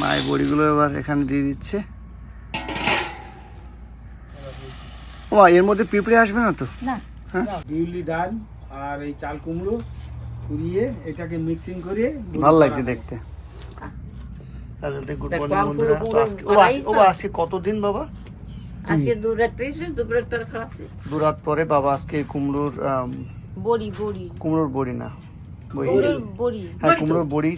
মায়ের বড়িগুলো এবার এখানে দিয়ে দিচ্ছে। ও এর মধ্যে পিঁপড়ে আসবে না তো? না। বিউলি ডাল আর এই চাল কুমড়ো কুড়িয়ে এটাকে মিক্সিং করে ভালো লাগছে দেখতে। গুড মর্নিং বন্ধুরা। তো আজকে ও আজকে- ও আজকে কতদিন বাবা? আজকে দু রাত পেয়েছি দু রাত পরে দু রাত পরে বাবা আজকে কুমড়োর বড়ি বড়ি। কুমড়োর বড়ি না। হ্যাঁ কুমড়োর বড়ি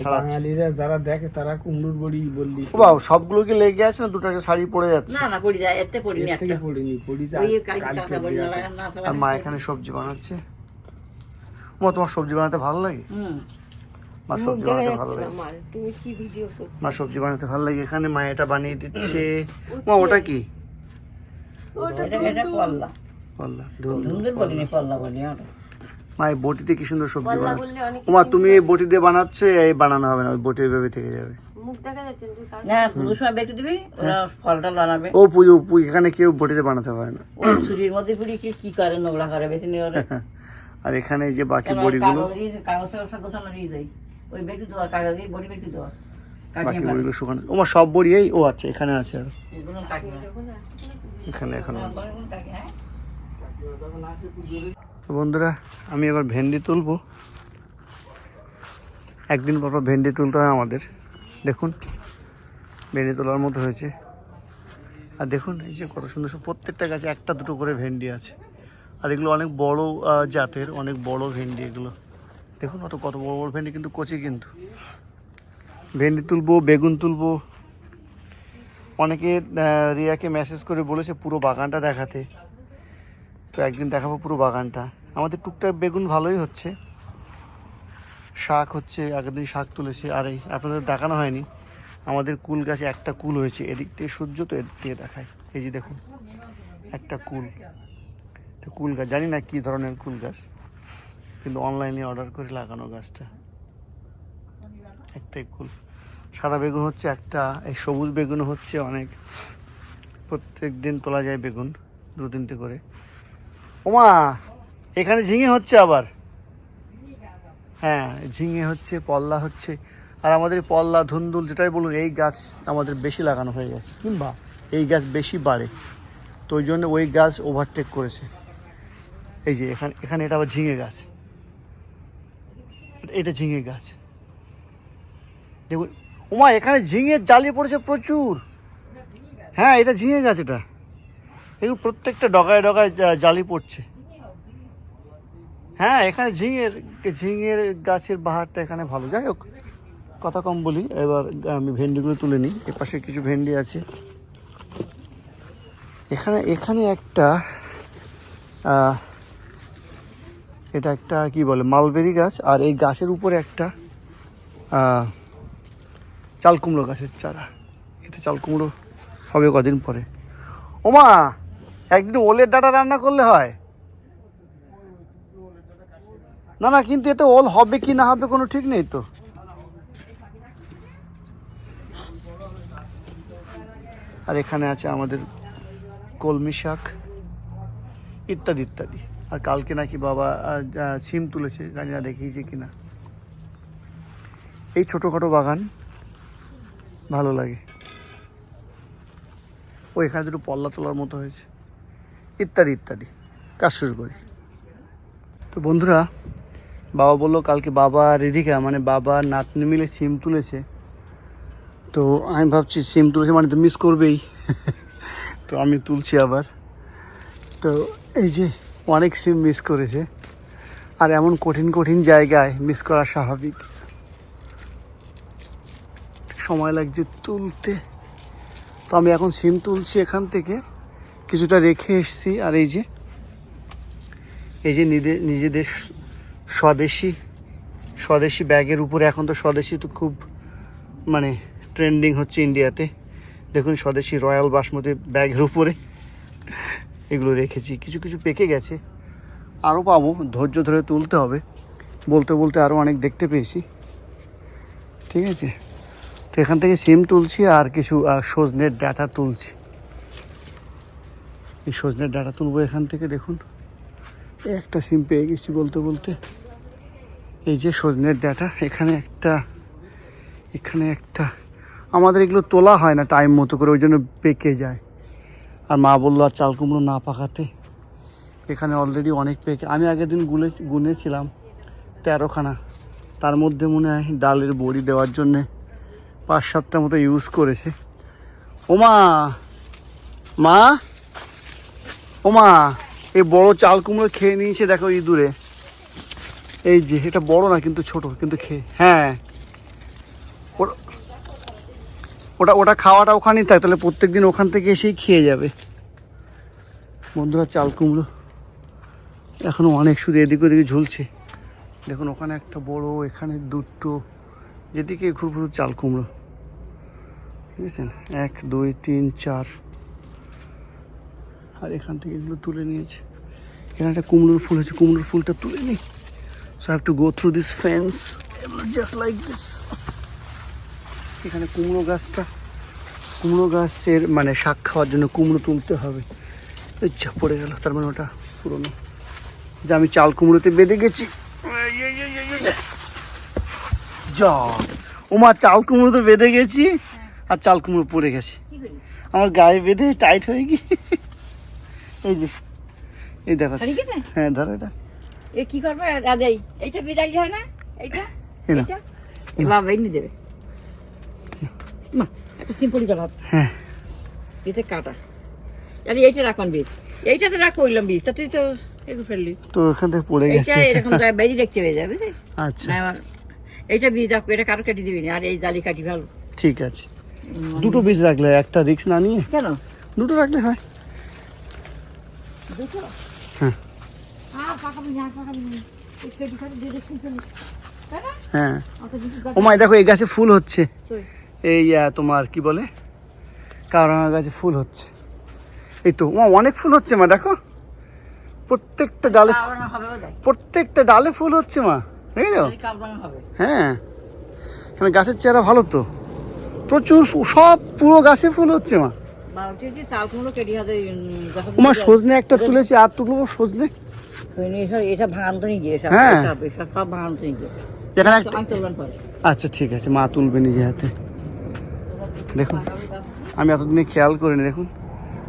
ছাড়াচ্ছে যারা দেখে তারা কুমড়োর বড়ি বললি। বাবা সবগুলো কি লেগে আছে না? দুটাকে শাড়ি পড়ে যাচ্ছে? না না পড়ি যায় এতে পড়িনি একটা। পড়িনি পড়িছে ওই আর কালকে কালকে কাঁচা বড়ি না দেয়া। লাগা না আর মা এখানে সবজি বানাচ্ছে। মা তোমার সবজি বানাতে ভালো লাগে? হুম। মা সবজি বানাতে ভালো লাগে? তুমি কি ভিডিও করছ? মা সবজি বানাতে ভালো লাগে এখানে মা এটা বানিয়ে দিচ্ছে। মা ওটা কি? এটা পল্লা বললা ধুন ধুমধুর বলিনি পল্লা বলি আমরা মা এই বটিতে কি সুন্দর সবজি বানাচ্ছে? বললে মা তুমি এই বটি দিয়ে বানাচ্ছ এই বানানো হবে না ওই বটি এভাবে থেকে যাবে। মুখ দেখা যাচ্ছে না, তুমি তার- না পুরুষ সময় বেঁকে দিবি ওরা ফলটা বানাবে। ও পুজো এখানে কেউ বটিতে বানাতে পারে না। কি করে নোংরা করে বেশি আর এখানে যে বাকি বড়িগুলো বড়িগুলো শুকানো। সব বড়ি এই ও আচ্ছা এখানে আছে আর। এখানে এখনও আছে। হ্যাঁ? তো বন্ধুরা, আমি এবার ভেন্ডি তুলবো। একদিন পর ভেন্ডি তুলতে হয় আমাদের। দেখুন, ভেন্ডি তোলার মতো হয়েছে। আর দেখুন, এই যে কত সুন্দর সুন্দর প্রত্যেকটা গাছে একটা দুটো করে ভেন্ডি আছে। আর এগুলো অনেক বড় জাতের, অনেক বড় ভেন্ডি এগুলো। দেখুন অত কত বড় বড় ভেন্ডি, কিন্তু কচি কিন্তু। ভেন্ডি তুলবো, বেগুন তুলবো। অনেকে রিয়াকে মেসেজ করে বলেছে পুরো বাগানটা দেখাতে। তো একদিন দেখাবো পুরো বাগানটা। আমাদের টুকটাক বেগুন ভালোই হচ্ছে। শাক হচ্ছে, আগের দিন শাক তুলেছে, আর এই আপনাদের দেখানো হয়নি। আমাদের কুল গাছে একটা কুল হয়েছে, এদিক থেকে সূর্য তো এদিক থেকে দেখায়। এই যে দেখুন, একটা কুল। তো কুল গাছ, জানি না কী ধরনের কুল গাছ, কিন্তু অনলাইনে অর্ডার করে লাগানো গাছটা। একটাই কুল। সাদা বেগুন হচ্ছে একটা, এই সবুজ বেগুন হচ্ছে অনেক। প্রত্যেক দিন তোলা যায় বেগুন দু তিনটে করে। ওমা, এখানে ঝিঙে হচ্ছে আবার। হ্যাঁ ঝিঙে হচ্ছে, পল্লা হচ্ছে, আর আমাদের পল্লা, ধুন্দুল যেটাই বলুন, এই গাছ আমাদের বেশি লাগানো হয়ে গেছে। কিংবা এই গাছ বেশি বাড়ে, তো ওই জন্য ওই গাছ ওভারটেক করেছে। এই যে এখানে এখানে এটা আবার ঝিঙে গাছ। এটা ঝিঙে গাছ। দেখুন, ওমা, এখানে ঝিঙে জালি পড়েছে প্রচুর। হ্যাঁ এটা ঝিঙে গাছ এটা। এগুলো প্রত্যেকটা ডগায় ডগায় জালি পড়ছে। হ্যাঁ এখানে ঝিঙের ঝিঙের গাছের বাহারটা এখানে ভালো। যাই হোক কথা কম বলি। এবার আমি ভেন্ডিগুলো তুলে নিই। এ পাশে কিছু ভেন্ডি আছে। এখানে এখানে একটা এটা একটা কি বলে মালবেরি গাছ আর এই গাছের উপরে একটা আহ, চাল কুমড়ো গাছের চারা। এতে চাল কুমড়ো হবে কদিন পরে। ওমা! একদিন ওলের ডাটা রান্না করলে হয়। না না, কিন্তু এতে ওল হবে কি না হবে কোনো ঠিক নেই তো। আর এখানে আছে আমাদের কলমি শাক, ইত্যাদি ইত্যাদি। আর কালকে নাকি বাবা সিম তুলেছে, জানি না দেখিয়েছে কিনা এই ছোটোখাটো বাগান, ভালো লাগে। ও এখানে দুটো পল্লা তোলার মতো হয়েছে। ইত্যাদি ইত্যাদি। কাজ শুরু করি। তো বন্ধুরা, বাবা বলল কালকে বাবা রিধিকা মানে বাবা নাতনি মিলে সিম তুলেছে। তো আমি ভাবছি সিম তুলেছে মানে তো মিস করবেই। তো আমি তুলছি আবার। তো এই যে অনেক সিম মিস করেছে। আর এমন কঠিন কঠিন জায়গায় মিস করা স্বাভাবিক। সময় লাগছে তুলতে। তো আমি এখন সিম তুলছি এখান থেকে। কিছুটা রেখে এসেছি, আর এই যে এই যে নিজে- নিজেদের স্বদেশি স্বদেশি ব্যাগের উপরে এখন তো স্বদেশি তো খুব মানে ট্রেন্ডিং হচ্ছে ইন্ডিয়াতে। দেখুন স্বদেশি রয়্যাল বাসমতি ব্যাগের উপরে এগুলো রেখেছি। কিছু কিছু পেকে গেছে, আরও পাবো, ধৈর্য ধরে তুলতে হবে। বলতে বলতে আরও অনেক দেখতে পেয়েছি। ঠিক আছে? তো এখান থেকে সিম তুলছি আর কিছু সজনের ডাটা তুলছি। এই সজনের ডাটা তুলবো এখান থেকে, দেখুন। একটা সিম পেয়ে গেছি বলতে বলতে। এই যে সজনের ডাটা, এখানে একটা এখানে একটা। আমাদের এগুলো তোলা হয় না টাইম মতো করে, ওই জন্য পেকে যায়। আর মা বলল, আর চাল কুমড়ো না পাকাতে। এখানে অলরেডি অনেক পেকে। আমি আগের দিন গুলে, গুনেছিলাম তেরোখানা। তার মধ্যে মনে হয় ডালের বড়ি দেওয়ার জন্যে পাঁচ সাতটা মতো ইউজ করেছে। ওমা! মা! ওমা এই বড় চাল কুমড়ো খেয়ে নিয়েছে দেখো ইঁদুরে। এই যে, এটা বড় না, কিন্তু ছোট, কিন্তু খেয়ে হ্যাঁ। ওটা ওটা খাওয়াটা ওখানেই থাকে, তাহলে প্রত্যেক দিন ওখান থেকে এসেই খেয়ে যাবে। বন্ধুরা, চাল কুমড়ো এখনও অনেক শুধু এদিক ওদিকে ঝুলছে। দেখুন, ওখানে একটা বড়, এখানে দুটো, যেদিকে ঘুরঘুরু চাল কুমড়ো। বুঝেছেন এক, দুই, তিন, চার আর এখান থেকে এগুলো তুলে নিয়েছে। এখানে একটা কুমড়োর ফুল আছে কুমড়োর ফুলটা তুলে নিই। So have to go through this fence just like this এখানে কুমড়ো গাছটা কুমড়ো গাছের মানে শাক খাওয়ার জন্য কুমড়ো তুলতে হবে। ইচ্ছা পড়ে গেল। তার মানে ওটা পুরনো। যে আমি চাল কুমড়োতে বেঁধে গেছি। যা ওমা চাল কুমড়োতে বেঁধে গেছি। আর চাল কুমড়ো পড়ে গেছে। আমার গায়ে বেঁধে টাইট হয়ে গিয়ে এই যে এই দেখো হ্যাঁ ধরো এটা। এ কি করবে? রাজাই এইটা বিদায় হয় না? এইটা? এইটা? বাবা এনে দেবে। মা একটা সিম্পল জবাব। হ্যাঁ। এতে কাটা। আরে এইটা রাখুন বীজ এইটাতে রাখ কইলাম বীজ তা তুই তো এগু ফেললি। তো ওখান থেকে পড়ে গেছে। এইটা এরকম বাইরে দেখতে পেয়ে যাবে? আচ্ছা। না এইটা বীজ রাখব এটা কারও কাটি দিবি না। আর এই জালি কাটি ভালো। ঠিক আছে। দুটো বীজ রাখলে একটা রিক্স না নিয়ে? কেন? দুটো রাখলে হয়। না? হ্যাঁ। অত ও মাই দেখো এই গাছে ফুল হচ্ছে। এই তোমার কি বলে? কারণা গাছে ফুল হচ্ছে। এই তো ও অনেক ফুল হচ্ছে মা দেখো। প্রত্যেকটা ডালে প্রত্যেকটা ডালে ফুল হচ্ছে মা দেখেছ? হ্যাঁ। এখানে গাছের চেহারা ভালো তো। প্রচুর সব পুরো গাছে ফুল হচ্ছে মা। ওমা সজনে একটা তুলেছি আর তুলবো সজনে? এটা ভাঙান এসব হ্যাঁ। সব ভাঙান এখানে আচ্ছা ঠিক আছে মা তুলবে নিজে হাতে। দেখুন আমি এতদিনে খেয়াল করিনি দেখুন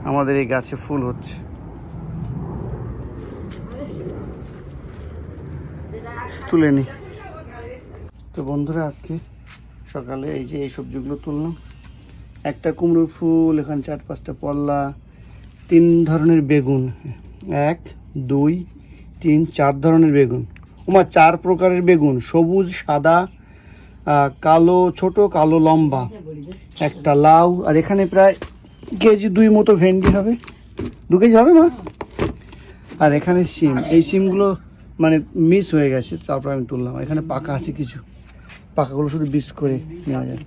আমাদের এই গাছে ফুল হচ্ছে। তুলে নি। তো বন্ধুরা আজকে সকালে এই যে এই সবজিগুলো তুললাম একটা কুমড়োর ফুল, এখানে চার পাঁচটা পল্লা, তিন ধরনের বেগুন। এক, দুই, তিন, চার ধরনের বেগুন। ওমা চার প্রকারের বেগুন, সবুজ, সাদা কালো, ছোট, কালো, লম্বা। একটা লাউ, আর এখানে প্রায় কেজি দুই মতো ভেন্ডি হবে। দু কেজি হবে না আর এখানে সিম এই সিমগুলো মানে মিস হয়ে গেছে, তারপর আমি তুললাম। এখানে পাকা আছে কিছু। পাকাগুলো শুধু বিষ করে নেওয়া যায়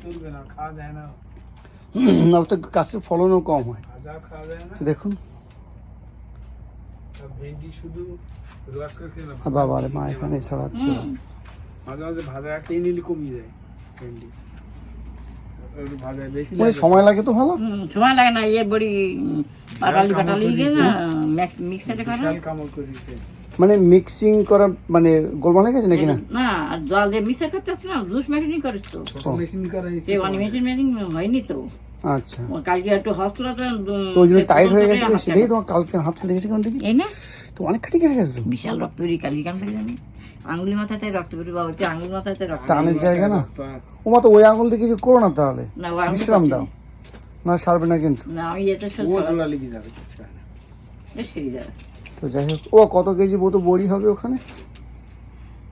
না তো গাছের ফলনও কম হয় ভাজাও খাওয়া যায় না তো দেখুন বাবা রে মা এখানে ছড়াচ্ছে মাঝে মাঝে ভাজা খেয়ে নিলে কমিয়ে যায় ভেন্ডি। সময় লাগে তো ভালো সময় লাগে না ইয়ে বড়ি পাটালি পাটালি গিয়ে না মিক্সারে করা কামড় করেছে মানে মিক্সিং করা মানে গোলমাল হয়ে গেছে নাকি না? না জল দিয়ে মিক্সার করতে আসছে না জুস মেশিন করিস তো মেশিন করা মেশিন মেশিন হয়নি তো। আচ্ছা। ও কালকে একটু হসপিটাল তো ওই জন্য টাইট হয়ে গেছে তোমার কালকে হাত কেটে গেছে কেমন দেখি? এই না। তো অনেক খাটি গেছে। তো বিশাল রক্ত বেরিয়ে কালকে কেন থেকে জানি? আঙ্গুলি মাথাতে রক্ত বেরিয়ে বাবা হচ্ছে আঙ্গুলি মাথাতে রক্ত টানের জায়গা না? তো ও মা তো ওই আঙুল দিয়ে কিছু করো না তাহলে। না ও বিশ্রাম দাও। না। সারবে না কিন্তু। না আমি ও জোড়া লেগে যাবে কিছু না। সেরে যাবে। তো যাই হোক ও কত কেজি মতো বড়ি হবে ওখানে?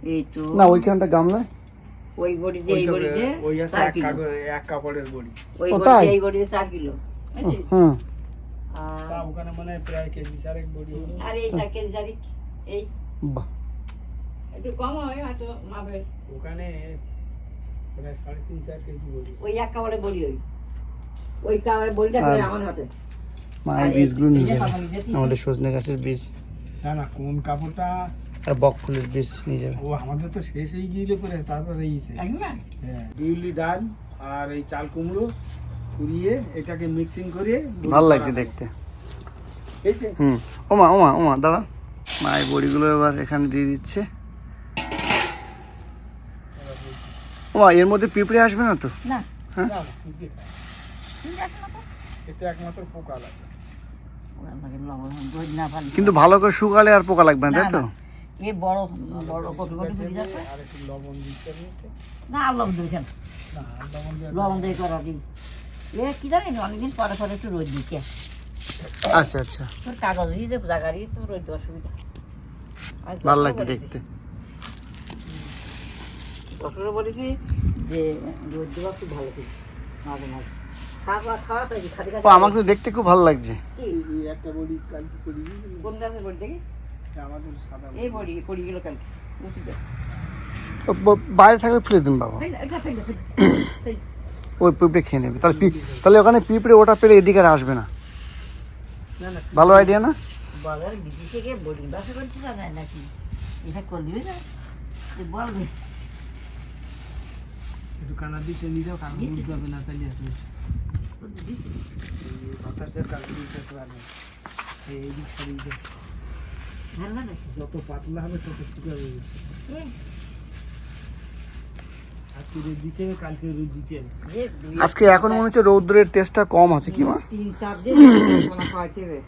এই তো না ওইখানটা গামলায়? ওই বড়ি দিয়ে এই বড়ি দিয়ে ওই আছে এক কাগজ- এক কাপড়ের বড়ি। ওই বড়ি? দিয়ে এই বড়ি দিয়ে চার কিলো। বুঝলি? হুম। আর তা ওখানে মানে প্রায় কেজি চারেক বড়ি। আর এই কেজি এই। বাহ। একটু কম হয় হয়তো মাপের। ওখানে প্রায় সাড়ে তিন চার কেজি বড়ি। ওই এক কাপড়ে বড়ি ওই। ওই কাপড়ে বড়িটা করে আমার হাতে। মা এই এই- বীজগুলো নিয়ে যাবে। আমাদের সজনে গাছের বীজ। না না কোন কাপড়টা? আর বকফুলের বীজ নিয়ে যাবে। ও আমাদের তো শেষ হয়ে গিয়েলে পরে তারপরে কাকিমা হ্যাঁ বিউলি ডাল আর এই চাল কুমড়ো কুড়িয়ে এটাকে মিক্সিং করে ভালো লাগছে দেখতে। এই হুম। ওমা ওমা ওমা দাঁড়া। মা এই বড়িগুলো এবার এখানে দিয়ে দিচ্ছে। ওমা এর মধ্যে পিঁপড়ে আসবে না তো? না। হ্যাঁ। এতে একমাত্র পোকা লাগে। কিন্তু ভালো করে শুকালে আর পোকা লাগবে না তাই তো? এ বড় যাচ্ছে আর একটু লবণ দিতে না আর লবণ দিয়ে করা এ কি অনেকদিন পরে পরে একটু রোদ দিচ্ছে। আচ্ছা আচ্ছা। তোর কাগজ দিয়ে দেবো তো রোদ ভালো লাগছে দেখতে। ডক্টরে বলেছি যে রোদ দেওয়া খুব ভালো। ও আমাকে তো দেখতে খুব ভালো লাগছে। কি? এই এই একটা বড়ি কালকে করি বড়ি দেখি? আমাদের সাদা এই বড়ি পড়ি গেল কালকে। মুখি দে। ও ব- বাইরে থাকলে ফেলে দিন বাবা। ওই পিঁপড়ে খেয়ে নেবে। তাহলে তাহলে ওখানে পিঁপড়ে ওটা পেলে এদিকে আর আসবে না। না না ভালো আইডিয়া না? বাজারে বিদেশে গিয়ে বড়ি বাসা করতে যাবে নাকি? এটা করলি না? বলবি একটু কানা দিতে হবে না তাহলে আসবে বাতাসের দিতে পারবে এই দিক দে। যত পাতলা হবে তত টুকা হয়ে গেছে আজকে এখন মনে হচ্ছে রৌদ্রের টেস্টটা কম আছে কি মা? তিন চার দিন সোনা খাওয়াইতে হবে।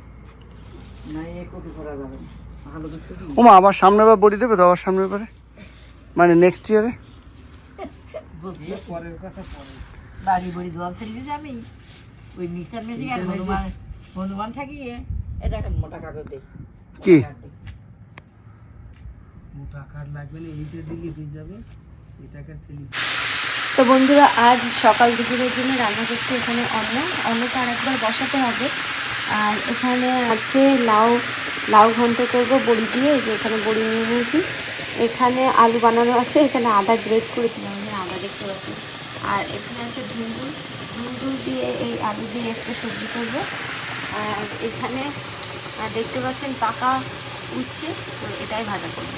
না এ কটু করা যাবে না। ভালো কিছু দিই ওমা আবার সামনে বার বডি দেবে তো আবার সামনে বারে? মানে নেক্সট ইয়ারে পরের কথা পরে বাড়ি বাড়ি জল যাবি ওই আর হনুমান হনুমান থাকিয়ে এটা একটা মোটা কাগজ দে। কি? মোটা কাঠ লাগবে না এইটা দিলে হয়ে যাবে। এটাকে তো বন্ধুরা আজ সকাল দুপুরের জন্য রান্না করছি এখানে অন্ন। অন্নটা আরেকবার বসাতে হবে। আর এখানে আছে লাউ লাউ ঘন্ট করব বড়ি দিয়ে এখানে বড়ি নিয়ে নিয়েছি। এখানে আলু বানানো আছে এখানে আদা গ্রেট করেছিলাম। দেখতে পাচ্ছি আর এখানে আছে ধুন্দুল। ধুন্দুল দিয়ে এই আলু দিয়ে একটা সবজি করব। আর এখানে দেখতে পাচ্ছেন পাকা উচ্ছে, তো এটাই ভাজা করব।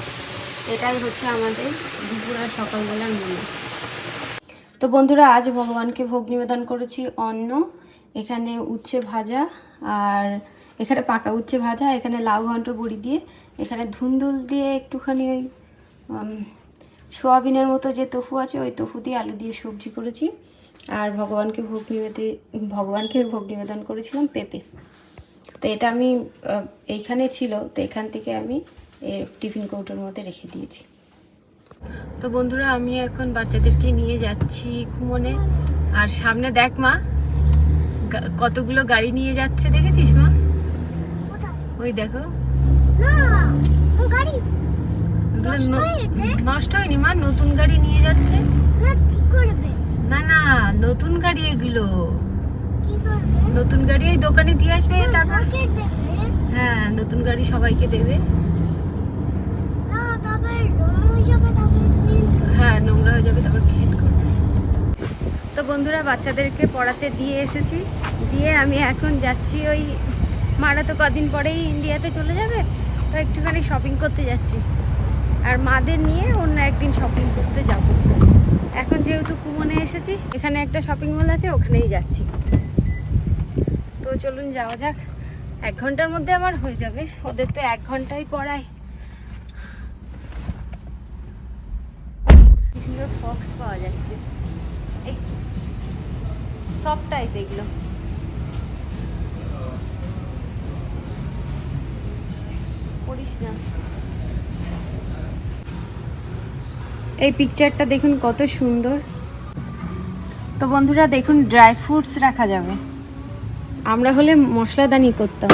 এটাই হচ্ছে আমাদের দুপুর আর সকালবেলার মেনু তো বন্ধুরা, আজ ভগবানকে ভোগ নিবেদন করেছি অন্ন, এখানে উচ্ছে ভাজা, আর এখানে পাকা উচ্ছে ভাজা, এখানে লাউ ঘন্ট বড়ি দিয়ে, এখানে ধুন্দুল দিয়ে একটুখানি ওই সোয়াবিনের মতো যে টফু আছে ওই টফু দিয়ে আলু দিয়ে সবজি করেছি। আর ভগবানকে ভোগ নিবেদে ভগবানকে ভোগ নিবেদন করেছিলাম পেঁপে। তো এটা আমি এইখানে ছিল তো এখান থেকে আমি এর টিফিন কৌটোর মধ্যে রেখে দিয়েছি। তো বন্ধুরা আমি এখন বাচ্চাদেরকে নিয়ে যাচ্ছি কুমনে। আর সামনে দেখ মা কতগুলো গাড়ি নিয়ে যাচ্ছে দেখেছিস মা? ওই দেখো। ন- নষ্ট হয়নি মা? নতুন গাড়ি নিয়ে যাচ্ছে? না না নতুন গাড়ি এগুলো। নতুন গাড়ি ওই দোকানে দিয়ে আসবে তারপর হ্যাঁ নতুন গাড়ি সবাইকে দেবে। হ্যাঁ নোংরা হয়ে যাবে তারপর করবে তো বন্ধুরা বাচ্চাদেরকে পড়াতে দিয়ে এসেছি। দিয়ে আমি এখন যাচ্ছি ওই মারা তো কদিন পরেই ইন্ডিয়াতে চলে যাবে তো একটুখানি শপিং করতে যাচ্ছি। আর মাদের নিয়ে অন্য একদিন শপিং করতে যাব। এখন যেহেতু কুমনে এসেছি, এখানে একটা শপিং মল আছে, ওখানেই যাচ্ছি। তো চলুন যাওয়া যাক। এক ঘণ্টার মধ্যে আমার হয়ে যাবে। ওদের তো এক ঘন্টাই পড়ায়। কি সুন্দর ফক্স পাওয়া যাচ্ছে। এই এগুলো। পড়িস না। এই পিকচারটা দেখুন কত সুন্দর। তো বন্ধুরা, দেখুন ড্রাই ফ্রুটস রাখা যাবে। আমরা হলে মশলাদানি করতাম।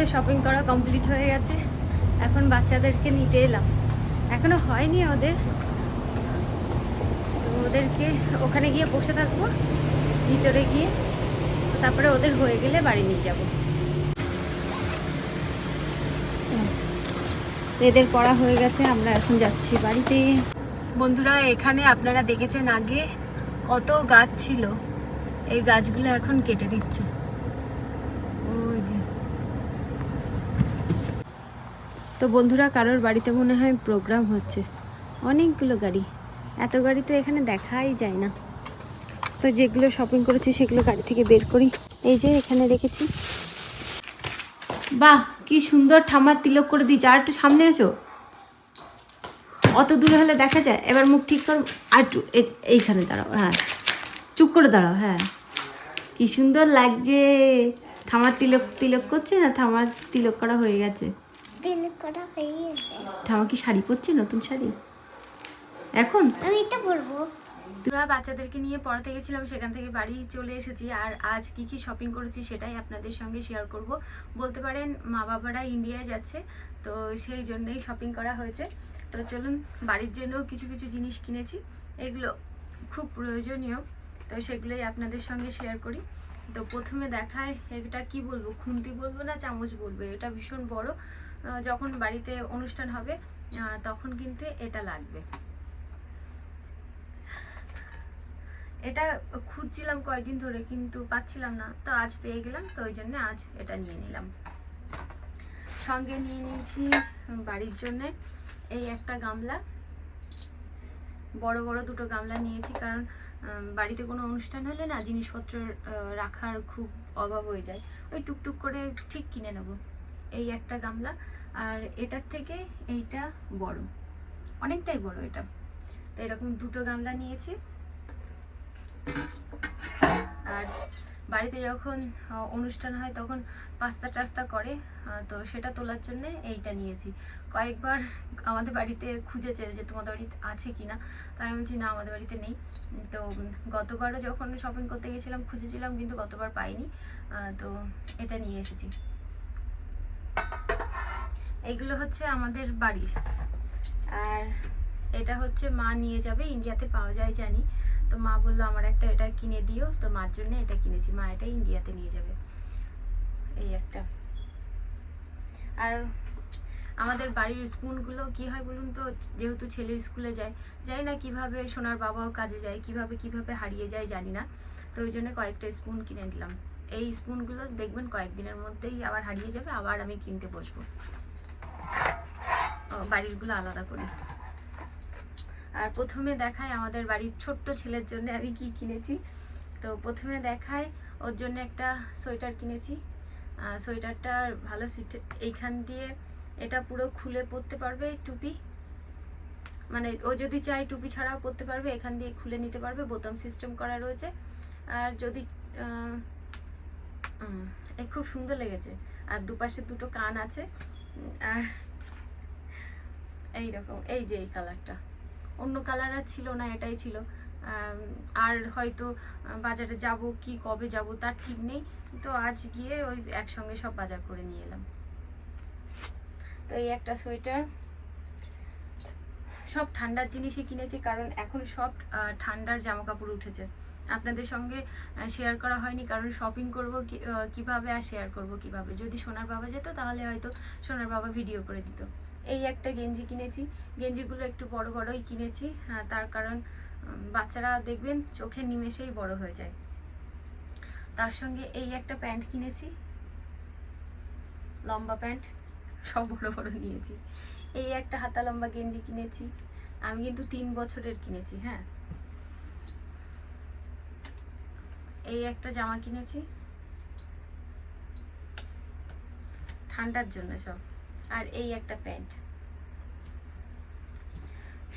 মধ্যে শপিং করা কমপ্লিট হয়ে গেছে। এখন বাচ্চাদেরকে নিতে এলাম। এখনও হয়নি ওদের। তো ওদেরকে ওখানে গিয়ে বসে থাকব, ভিতরে গিয়ে। তারপরে ওদের হয়ে গেলে বাড়ি নিয়ে যাব। এদের পড়া হয়ে গেছে, আমরা এখন যাচ্ছি বাড়িতে। বন্ধুরা, এখানে আপনারা দেখেছেন আগে কত গাছ ছিল। এই গাছগুলো এখন কেটে দিচ্ছে। ওই যে। তো বন্ধুরা, কারোর বাড়িতে মনে হয় প্রোগ্রাম হচ্ছে। অনেকগুলো গাড়ি। এত গাড়ি তো এখানে দেখাই যায় না। তো যেগুলো শপিং করেছি সেগুলো গাড়ি থেকে বের করি। এই যে এখানে রেখেছি। বাহ, কি সুন্দর ঠামার তিলক করে দিয়েছে। আর একটু সামনে এসো। অত দূরে হলে দেখা যায়। এবার মুখ ঠিক করো। আর একটু এইখানে দাঁড়াও। হ্যাঁ। চুপ করে দাঁড়াও। হ্যাঁ। কি সুন্দর লাগছে। থামার তিলক তিলক করছে না? থামার তিলক করা হয়ে গেছে। দিন করা হয়ে গেছে। থামা কি শাড়ি পরছে? নতুন শাড়ি? এখন? আমি তো পড়ব তোরা বাচ্চাদেরকে নিয়ে পড়াতে গেছিলাম সেখান থেকে বাড়ি চলে এসেছি। আর আজ কি কি শপিং করেছি সেটাই আপনাদের সঙ্গে শেয়ার করব। বলতে পারেন মা বাবারা ইন্ডিয়ায় যাচ্ছে তো সেই জন্যই শপিং করা হয়েছে। তো চলুন বাড়ির জন্য কিছু কিছু জিনিস কিনেছি। এগুলো খুব প্রয়োজনীয় তো সেগুলোই আপনাদের সঙ্গে শেয়ার করি। তো প্রথমে দেখায় এটা কি বলব? খুন্তি বলব না চামচ বলব? এটা ভীষণ বড়। যখন বাড়িতে অনুষ্ঠান হবে তখন কিন্তু এটা লাগবে। এটা খুঁজছিলাম কয়েকদিন ধরে, কিন্তু পাচ্ছিলাম না। তো আজ পেয়ে গেলাম, তো ওই জন্য আজ এটা নিয়ে নিলাম। সঙ্গে নিয়ে নিয়েছি বাড়ির জন্যে এই একটা গামলা। বড় বড় দুটো গামলা নিয়েছি, কারণ বাড়িতে কোনো অনুষ্ঠান হলে না জিনিসপত্র রাখার খুব অভাব হয়ে যায়। ওই টুকটুক করে ঠিক কিনে নেব। এই একটা গামলা, আর এটার থেকে এইটা বড়। অনেকটাই বড় এটা। তো এরকম দুটো গামলা নিয়েছি। আর বাড়িতে যখন অনুষ্ঠান হয় তখন পাস্তা টাস্তা করে তো সেটা তোলার জন্য এইটা নিয়েছি। কয়েকবার আমাদের বাড়িতে খুঁজেছে যে তোমাদের বাড়িতে আছে কি না তো আমি বলছি, না, আমাদের বাড়িতে নেই। তো গতবারও যখন শপিং করতে গেছিলাম, খুঁজেছিলাম, কিন্তু গতবার পাইনি। তো এটা নিয়ে এসেছি। এইগুলো হচ্ছে আমাদের বাড়ির। আর এটা হচ্ছে মা নিয়ে যাবে, ইন্ডিয়াতে পাওয়া যায় জানি। তো মা বলল, আমার একটা এটা কিনে দিও। তো মার জন্য এটা কিনেছি। মা এটা ইন্ডিয়াতে নিয়ে যাবে। এই একটা। আর আমাদের বাড়ির স্পুনগুলো কি হয় বলুন তো, যেহেতু ছেলে স্কুলে যায় যাই না কীভাবে সোনার বাবাও কাজে যায়, কীভাবে কীভাবে হারিয়ে যায় জানি না। তো ওই জন্য কয়েকটা স্পুন কিনে দিলাম এই স্পুনগুলো দেখবেন কয়েকদিনের মধ্যেই আবার হারিয়ে যাবে, আবার আমি কিনতে বসবো। বাড়িরগুলো আলাদা করি। আর প্রথমে দেখায় আমাদের বাড়ির ছোট্ট ছেলের জন্য আমি কি কিনেছি। তো প্রথমে দেখায় ওর জন্য একটা সোয়েটার কিনেছি। আহ, সোয়েটারটার ভালো সিট এইখান দিয়ে এটা পুরো খুলে পরতে পারবে টুপি। মানে ও যদি চায় টুপি ছাড়াও পরতে পারবে এখান দিয়ে খুলে নিতে পারবে বোতাম সিস্টেম করা রয়েছে। আর যদি খুব সুন্দর লেগেছে। আর দুপাশে দুটো কান আছে। আর এইরকম, এই যে এই কালারটা অন্য কালার আর ছিল না, এটাই ছিল। আর হয়তো বাজারে যাব কি, কবে যাব তার ঠিক নেই। তো আজ গিয়ে ওই একসঙ্গে সব বাজার করে নিয়ে এলাম। তো এই একটা সোয়েটার। সব ঠান্ডার জিনিসই কিনেছি, কারণ এখন সব ঠান্ডার জামা কাপড় উঠেছে। আপনাদের সঙ্গে শেয়ার করা হয়নি, কারণ শপিং করব কীভাবে আর শেয়ার করব কীভাবে? যদি সোনার বাবা যেত, তাহলে হয়তো সোনার বাবা ভিডিও করে দিত। এই একটা গেঞ্জি কিনেছি। গেঞ্জিগুলো একটু বড় বড়ই কিনেছি। হ্যাঁ তার কারণ বাচ্চারা দেখবেন চোখের নিমেষেই বড় হয়ে যায়। তার সঙ্গে এই একটা প্যান্ট কিনেছি। লম্বা প্যান্ট, সব বড় বড় নিয়েছি এই একটা হাতা লম্বা গেঞ্জি কিনেছি। আমি কিন্তু তিন বছরের কিনেছি হ্যাঁ। এই একটা জামা কিনেছি। ঠান্ডার জন্য সব। আর এই একটা প্যান্ট।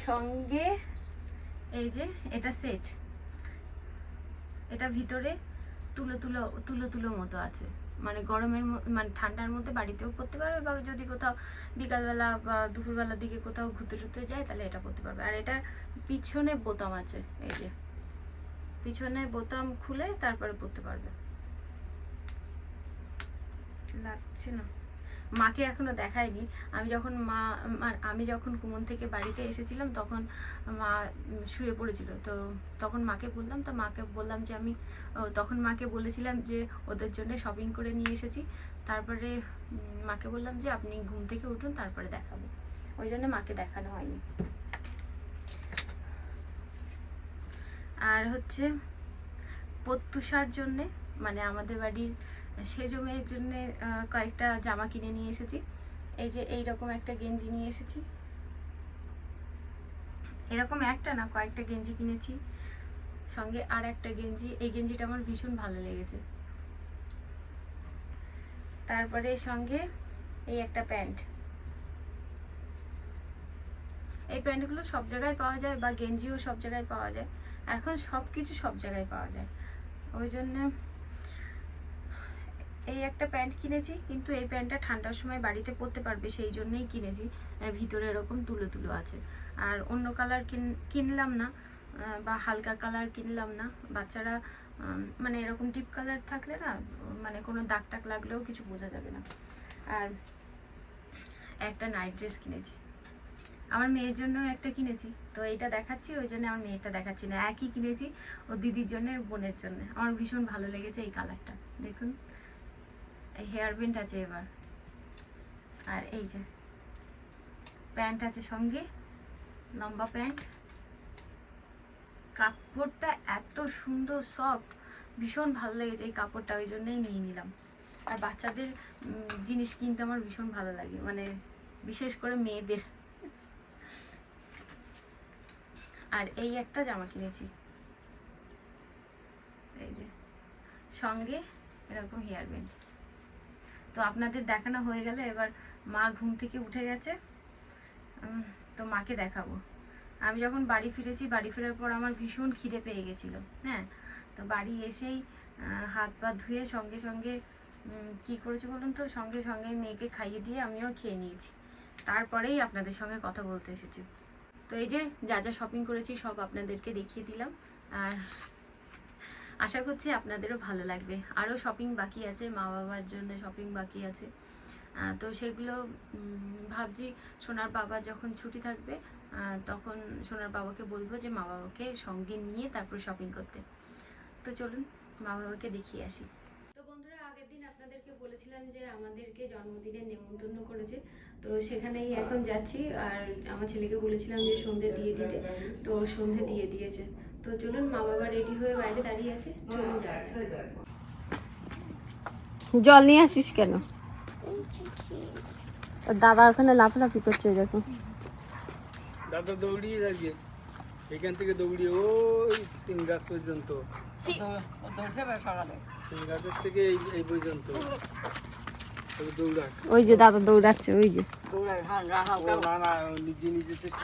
সঙ্গে এই যে এটা সেট। এটা ভিতরে তুলো তুলো তুলো তুলো মতো আছে। মানে গরমের মানে ঠান্ডার মধ্যে বাড়িতেও পরতে পারবে বা যদি কোথাও বিকালবেলা বা দুপুরবেলার দিকে কোথাও ঘুরতে টুরতে যায় তাহলে এটা পরতে পারবে। আর এটা পিছনে বোতাম আছে, এই যে। পিছনে বোতাম খুলে তারপরে পরতে পারবে। লাগছে না। মাকে এখনও দেখায়নি। আমি যখন মা মা- আমি যখন কুমন থেকে বাড়িতে এসেছিলাম, তখন মা শুয়ে পড়েছিল। তো তখন মাকে বললাম, তো মাকে বললাম যে আমি তখন মাকে বলেছিলাম যে ওদের জন্য শপিং করে নিয়ে এসেছি। তারপরে মাকে বললাম যে আপনি ঘুম থেকে উঠুন, তারপরে দেখাবো। ওই জন্য মাকে দেখানো হয়নি। আর হচ্ছে প্রত্যুষার জন্যে মানে আমাদের বাড়ির মেয়ের জন্যে আহ, কয়েকটা জামা কিনে নিয়ে এসেছি। এই যে এই রকম একটা গেঞ্জি নিয়ে এসেছি। এরকম একটা না কয়েকটা গেঞ্জি কিনেছি। সঙ্গে আর একটা গেঞ্জি এই গেঞ্জিটা আমার ভীষণ ভালো লেগেছে। তারপরে সঙ্গে এই একটা প্যান্ট। এই প্যান্টগুলো সব জায়গায় পাওয়া যায় বা গেঞ্জিও সব জায়গায় পাওয়া যায়। এখন সব কিছু সব জায়গায় পাওয়া যায়। ওই জন্য এই একটা প্যান্ট কিনেছি, কিন্তু এই প্যান্টটা ঠান্ডার সময় বাড়িতে পরতে পারবে, সেই জন্যই কিনেছি। ভিতরে এরকম তুলো তুলো আছে। আর অন্য কালার কিনলাম না বা হালকা কালার কিনলাম না। বাচ্চারা মানে এরকম ডিপ কালার থাকলে না মানে কোনো দাগ টাক লাগলেও কিছু বোঝা যাবে না। আর একটা নাইট ড্রেস কিনেছি। আমার মেয়ের জন্য একটা কিনেছি। তো এইটা দেখাচ্ছি, ওই জন্য আমার মেয়েরটা দেখাচ্ছি না। একই কিনেছি, ও দিদির জন্য বোনের জন্য। আমার ভীষণ ভালো লেগেছে এই কালারটা। দেখুন। হেয়ার বেন্ড আছে এবার। আর এই যে প্যান্ট আছে সঙ্গে, লম্বা প্যান্ট কাপড়টা এত সুন্দর সফট ভীষণ ভালো লেগেছে এই কাপড়টা, ওই জন্যই নিয়ে নিলাম। আর বাচ্চাদের জিনিস কিনতে আমার ভীষণ ভালো লাগে মানে বিশেষ করে মেয়েদের। আর এই একটা জামা কিনেছি। এই যে, সঙ্গে এরকম হেয়ার ব্যান্ড তো আপনাদের দেখানো হয়ে গেলে এবার মা ঘুম থেকে উঠে গেছে। তো মাকে দেখাবো। আমি যখন বাড়ি ফিরেছি, বাড়ি ফেরার পর আমার ভীষণ খিদে পেয়ে গেছিল হ্যাঁ? তো বাড়ি এসেই হাত পা ধুয়ে সঙ্গে সঙ্গে কি করেছি বলুন তো? সঙ্গে সঙ্গে মেয়েকে খাইয়ে দিয়ে আমিও খেয়ে নিয়েছি। তারপরেই আপনাদের সঙ্গে কথা বলতে এসেছি। তো এই যে যা যা শপিং করেছি সব আপনাদেরকে দেখিয়ে দিলাম। আর আশা করছি আপনাদেরও ভালো লাগবে। আরও শপিং বাকি আছে মা বাবার জন্য শপিং বাকি আছে। তো সেগুলো ভাবছি সোনার বাবা যখন ছুটি থাকবে তখন সোনার বাবাকে বলব যে মা বাবাকে সঙ্গে নিয়ে তারপর শপিং করতে। তো চলুন মা বাবাকে দেখিয়ে আসি। তো বন্ধুরা, আগের দিন আপনাদেরকে বলেছিলাম যে আমাদেরকে জন্মদিনে নেমন্তন্ন করেছে। তো সেখানেই এখন যাচ্ছি। আর আমার ছেলেকে বলেছিলাম যে সন্ধে দিয়ে দিতে। তো সন্ধে দিয়ে দিয়েছে। তো চলুন মা বাবা রেডি হয়ে বাইরে দাঁড়িয়ে আছে চলুন যাওয়া জল নিয়ে আসিস কেন? দাদা ওখানে লাফালাফি করছে দেখো দাদা দৌড়িয়ে যাবে এখান থেকে দৌড়িয়ে ওই সিম গাছ পর্যন্ত। গাছের থেকে এই এই পর্যন্ত। তবে ওই যে দাদা দৌড়াচ্ছে ওই যে। দৌড়ায় হ্যাঁ গা না না নিজে নিজে চেষ্টা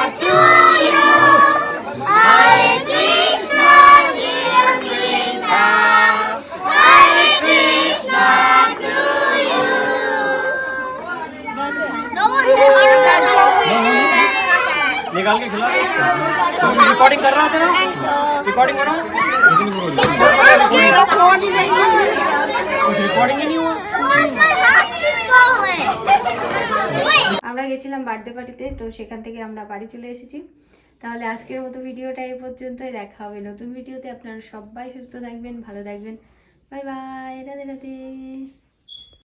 निकाल के खिला रिकॉर्डिंग कर रहा था ना रिकॉर्डिंग करो कुछ रिकॉर्डिंग ही नहीं हुआ আমরা গেছিলাম বার্থডে পার্টিতে তো সেখান থেকে আমরা বাড়ি চলে এসেছি তাহলে আজকের মতো ভিডিওটা এই পর্যন্তই দেখা হবে নতুন ভিডিওতে আপনারা সবাই সুস্থ থাকবেন ভালো থাকবেন বাই বাই রাধে রাধে